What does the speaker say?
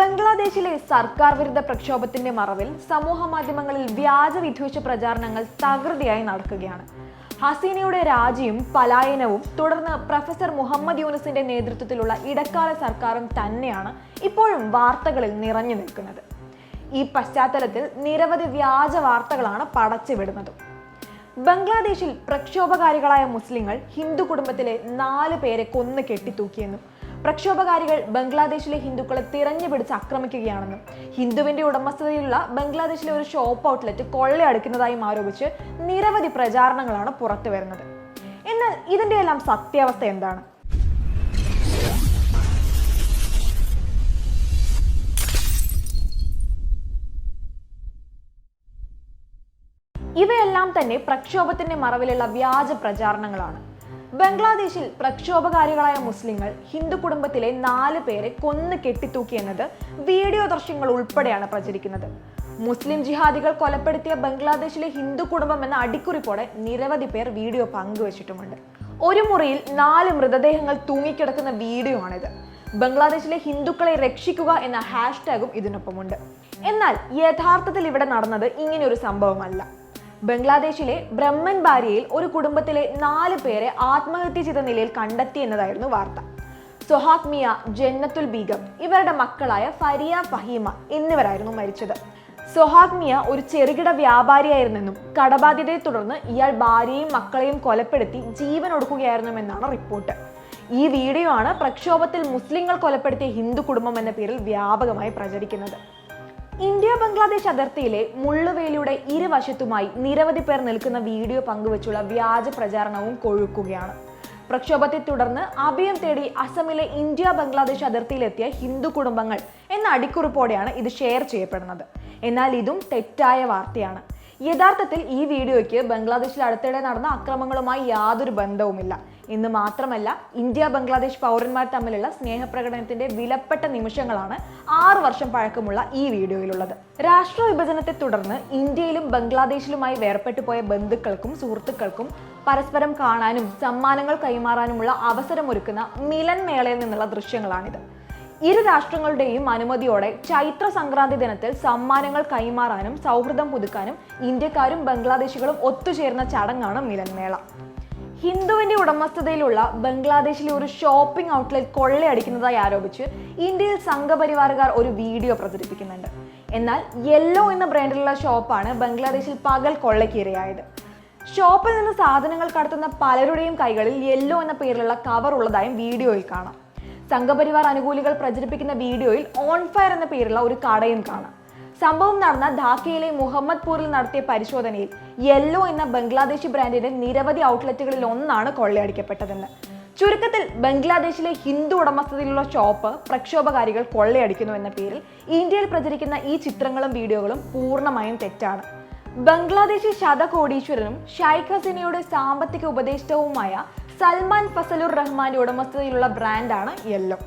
ബംഗ്ലാദേശിലെ സർക്കാർ വിരുദ്ധ പ്രക്ഷോഭത്തിന്റെ മറവിൽ സമൂഹ മാധ്യമങ്ങളിൽ വ്യാജ വിദ്വേഷ പ്രചാരണങ്ങൾ തകൃതിയായി നടക്കുകയാണ്. ഹസീനയുടെ രാജിയും പലായനവും തുടർന്ന് പ്രൊഫസർ മുഹമ്മദ് യൂനസിന്റെ നേതൃത്വത്തിലുള്ള ഇടക്കാല സർക്കാരും തന്നെയാണ് ഇപ്പോഴും വാർത്തകളിൽ നിറഞ്ഞു നിൽക്കുന്നത്. ഈ പശ്ചാത്തലത്തിൽ നിരവധി വ്യാജ വാർത്തകളാണ് പടച്ചുവിടുന്നതും. ബംഗ്ലാദേശിൽ പ്രക്ഷോഭകാരികളായ മുസ്ലിങ്ങൾ ഹിന്ദു കുടുംബത്തിലെ നാല് പേരെ കൊന്നു കെട്ടിത്തൂക്കിയെന്നും പ്രക്ഷോഭകാരികൾ ബംഗ്ലാദേശിലെ ഹിന്ദുക്കളെ തിരഞ്ഞുപിടിച്ച് ആക്രമിക്കുകയാണെന്നും. ഹിന്ദുവിന്റെ ഉടമസ്ഥതയിലുള്ള ബംഗ്ലാദേശിലെ ഒരു ഷോപ്പ് ഔട്ട്ലെറ്റ് കൊള്ളയടുക്കുന്നതായും ആരോപിച്ച് നിരവധി പ്രചാരണങ്ങളാണ് പുറത്തു വരുന്നത്. എന്നാൽ ഇതിന്റെ എല്ലാം സത്യാവസ്ഥ എന്താണ്? ഇവയെല്ലാം തന്നെ പ്രക്ഷോഭത്തിന്റെ മറവിലുള്ള വ്യാജ പ്രചാരണങ്ങളാണ്. ബംഗ്ലാദേശിൽ പ്രക്ഷോഭകാരികളായ മുസ്ലിങ്ങൾ ഹിന്ദു കുടുംബത്തിലെ നാല് പേരെ കൊന്നു കെട്ടിത്തൂക്കി എന്നത് വീഡിയോ ദൃശ്യങ്ങൾ ഉൾപ്പെടെയാണ് പ്രചരിക്കുന്നത്. മുസ്ലിം ജിഹാദികൾ കൊലപ്പെടുത്തിയ ബംഗ്ലാദേശിലെ ഹിന്ദു കുടുംബം എന്ന അടിക്കുറിപ്പോടെ നിരവധി പേർ വീഡിയോ പങ്കുവച്ചിട്ടുമുണ്ട്. ഒരു മുറിയിൽ നാല് മൃതദേഹങ്ങൾ തൂങ്ങിക്കിടക്കുന്ന വീഡിയോ ആണിത്. ബംഗ്ലാദേശിലെ ഹിന്ദുക്കളെ രക്ഷിക്കുക എന്ന ഹാഷ്ടാഗും ഇതിനൊപ്പമുണ്ട്. എന്നാൽ യഥാർത്ഥത്തിൽ ഇവിടെ നടന്നത് ഇങ്ങനെയൊരു സംഭവമല്ല. ബംഗ്ലാദേശിലെ ബ്രഹ്മൻ ബാരിയയിൽ ഒരു കുടുംബത്തിലെ നാല് പേരെ ആത്മഹത്യ ചെയ്ത നിലയിൽ കണ്ടെത്തി എന്നതായിരുന്നു വാർത്ത. സൊഹാദ് മിയ ജന്നത്തുൽ ബീഗം ഇവരുടെ മക്കളായ ഫരിയ ഫഹീമ എന്നിവരായിരുന്നു മരിച്ചത്. സൊഹാദ് മിയ ഒരു ചെറുകിട വ്യാപാരിയായിരുന്നെന്നും കടബാധ്യതയെ തുടർന്ന് ഇയാൾ ഭാര്യയും മക്കളെയും കൊലപ്പെടുത്തി ജീവൻ ഒടുക്കുകയായിരുന്നുവെന്നാണ് റിപ്പോർട്ട്. ഈ വീഡിയോ ആണ് പ്രക്ഷോഭത്തിൽ മുസ്ലിങ്ങൾ കൊലപ്പെടുത്തിയ ഹിന്ദു കുടുംബം എന്ന പേരിൽ വ്യാപകമായി പ്രചരിക്കുന്നത്. ഇന്ത്യ ബംഗ്ലാദേശ് അതിർത്തിയിലെ മുള്ളുവേലിയുടെ ഇരുവശത്തുമായി നിരവധി പേർ നിൽക്കുന്ന വീഡിയോ പങ്കുവച്ചുള്ള വ്യാജ പ്രചാരണവും കൊഴുക്കുകയാണ്. പ്രക്ഷോഭത്തെ തുടർന്ന് അഭയം തേടി അസമിലെ ഇന്ത്യ ബംഗ്ലാദേശ് അതിർത്തിയിലെത്തിയ ഹിന്ദു കുടുംബങ്ങൾ എന്ന അടിക്കുറിപ്പോടെയാണ് ഇത് ഷെയർ ചെയ്യപ്പെടുന്നത്. എന്നാൽ ഇതും തെറ്റായ വാർത്തയാണ്. യഥാർത്ഥത്തിൽ ഈ വീഡിയോയ്ക്ക് ബംഗ്ലാദേശിൽ അടുത്തിടെ നടന്ന അക്രമങ്ങളുമായി യാതൊരു ബന്ധവുമില്ല. എന്ന് മാത്രമല്ല ഇന്ത്യ ബംഗ്ലാദേശ് പൗരന്മാർ തമ്മിലുള്ള സ്നേഹപ്രകടനത്തിന്റെ വിലപ്പെട്ട നിമിഷങ്ങളാണ് ആറ് വർഷം പഴക്കമുള്ള ഈ വീഡിയോയിലുള്ളത്. രാഷ്ട്ര വിഭജനത്തെ തുടർന്ന് ഇന്ത്യയിലും ബംഗ്ലാദേശിലുമായി വേർപെട്ടു പോയ ബന്ധുക്കൾക്കും സുഹൃത്തുക്കൾക്കും പരസ്പരം കാണാനും സമ്മാനങ്ങൾ കൈമാറാനുമുള്ള അവസരമൊരുക്കുന്ന മിലൻ മേളയിൽ നിന്നുള്ള ദൃശ്യങ്ങളാണിത്. ഇരു രാഷ്ട്രങ്ങളുടെയും അനുമതിയോടെ ചൈത്ര സംക്രാന്തി ദിനത്തിൽ സമ്മാനങ്ങൾ കൈമാറാനും സൗഹൃദം പുതുക്കാനും ഇന്ത്യക്കാരും ബംഗ്ലാദേശികളും ഒത്തുചേർന്ന ചടങ്ങാണ് മിലൻമേള. ഹിന്ദുവിന്റെ ഉടമസ്ഥതയിലുള്ള ബംഗ്ലാദേശിലെ ഒരു ഷോപ്പിംഗ് ഔട്ട്ലെറ്റ് കൊള്ളയടിക്കുന്നതായി ആരോപിച്ച് ഇന്ത്യയിൽ സംഘപരിവാറുകാർ ഒരു വീഡിയോ പ്രചരിപ്പിക്കുന്നുണ്ട്. എന്നാൽ യെല്ലോ എന്ന ബ്രാൻഡിലുള്ള ഷോപ്പാണ് ബംഗ്ലാദേശിൽ പകൽ കൊള്ളയ്ക്കിരയായത് ഷോപ്പിൽ നിന്ന് സാധനങ്ങൾ കടത്തുന്ന പലരുടെയും കൈകളിൽ യെല്ലോ എന്ന പേരിലുള്ള കവർ ഉള്ളതായും വീഡിയോയിൽ കാണാം. സംഘപരിവാർ അനുകൂലികൾ പ്രചരിപ്പിക്കുന്ന വീഡിയോയിൽ ഓൺ ഫയർ എന്ന പേരുള്ള ഒരു കടയും കാണാം. സംഭവം നടന്ന ധാക്കയിലെ മുഹമ്മദ്പൂരിൽ നടത്തിയ പരിശോധനയിൽ യെല്ലോ എന്ന ബംഗ്ലാദേശി ബ്രാൻഡിന്റെ നിരവധി ഔട്ട്ലെറ്റുകളിൽ ഒന്നാണ് കൊള്ളയടിക്കപ്പെട്ടതെന്ന്. ചുരുക്കത്തിൽ ബംഗ്ലാദേശിലെ ഹിന്ദു ഉടമസ്ഥതയിലുള്ള ഷോപ്പ് പ്രക്ഷോഭകാരികൾ കൊള്ളയടിക്കുന്നു എന്ന പേരിൽ ഇന്ത്യയിൽ പ്രചരിക്കുന്ന ഈ ചിത്രങ്ങളും വീഡിയോകളും പൂർണമായും തെറ്റാണ്. ബംഗ്ലാദേശി ശതകോടീശ്വരനും ഷൈഖ് ഹസീനയുടെ സാമ്പത്തിക ഉപദേഷ്ടാവുമായ സൽമാൻ ഫസലുർ റഹ്മാന്റെ ഉടമസ്ഥതയിലുള്ള ബ്രാൻഡാണ് യെല്ലോ